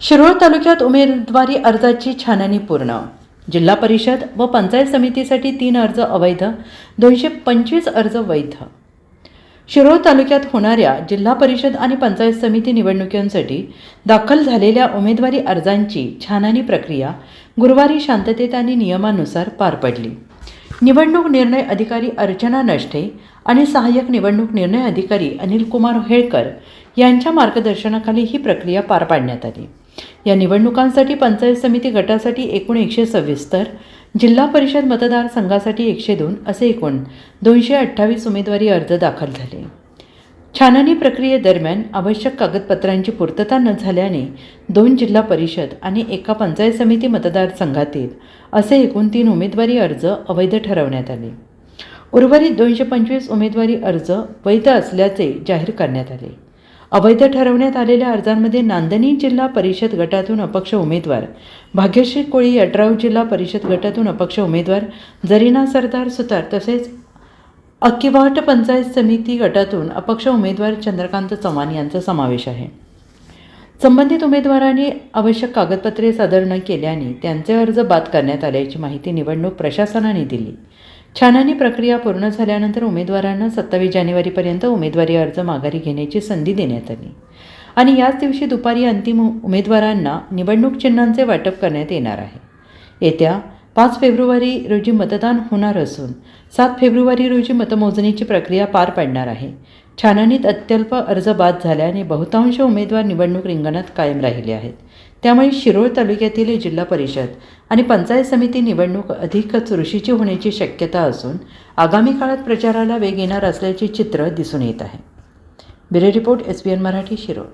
शिरोळ तालुक्यात उमेदवारी अर्जाची छाननी पूर्ण. जिल्हा परिषद व पंचायत समितीसाठी तीन अर्ज अवैध दोनशे पंचवीस अर्ज वैध. शिरोळ तालुक्यात होणाऱ्या जिल्हा परिषद आणि पंचायत समिती निवडणुकांसाठी दाखल झालेल्या उमेदवारी अर्जांची छाननी प्रक्रिया गुरुवारी शांततेत आणि नियमानुसार पार पडली. निवडणूक निर्णय अधिकारी अर्चना नष्टे आणि सहाय्यक निवडणूक निर्णय अधिकारी अनिल कुमार हेळकर यांच्या मार्गदर्शनाखाली ही प्रक्रिया पार पाडण्यात आली. या निवडणुकांसाठी पंचायत समिती गटासाठी एकूण एकशे सव्वीस तर जिल्हा परिषद मतदारसंघासाठी एकशे दोन असे एकूण दोनशे अठ्ठावीस उमेदवारी अर्ज दाखल झाले. छाननी प्रक्रियेदरम्यान आवश्यक कागदपत्रांची पूर्तता न झाल्याने दोन जिल्हा परिषद आणि एका पंचायत समिती मतदारसंघातील असे एकूण तीन उमेदवारी अर्ज अवैध ठरवण्यात आले. उर्वरित दोनशे पंचवीस उमेदवारी अर्ज वैध असल्याचे जाहीर करण्यात आले. अवैध ठरवण्यात आलेल्या अर्जांमध्ये नांदणी जिल्हा परिषद गटातून अपक्ष उमेदवार भाग्यश्री कोळी यड्राव जिल्हा परिषद गटातून अपक्ष उमेदवार जरीना सरदार सुतार तसेच अक्किवाट पंचायत समिती गटातून अपक्ष उमेदवार चंद्रकांत चव्हाण यांचा समावेश आहे. संबंधित उमेदवारांनी आवश्यक कागदपत्रे सादर न केल्याने त्यांचे अर्ज बाद करण्यात आल्याची माहिती निवडणूक प्रशासनाने दिली. छाननी प्रक्रिया पूर्ण झाल्यानंतर उमेदवारांना सत्तावीस जानेवारीपर्यंत उमेदवारी अर्ज माघारी घेण्याची संधी देण्यात आली. आणि याच दिवशी दुपारी अंतिम उमेदवारांना निवडणूक चिन्हांचे वाटप करण्यात येणार आहे. येत्या पाच फेब्रुवारी रोजी मतदान होणार असून सात फेब्रुवारी रोजी मतमोजणीची प्रक्रिया पार पाडणार आहे. छाननीत अत्यल्प अर्ज बाद झाल्याने बहुतांश उमेदवार निवडणूक रिंगणात कायम राहिले आहेत. त्यामुळे शिरोळ तालुक्यातील जिल्हा परिषद आणि पंचायत समिती निवडणूक अधिक चुरशीची होण्याची शक्यता असून आगामी काळात प्रचाराला वेग येणार असल्याचे चित्र दिसून येत आहे. Bureau report S B N Marathi Shirol.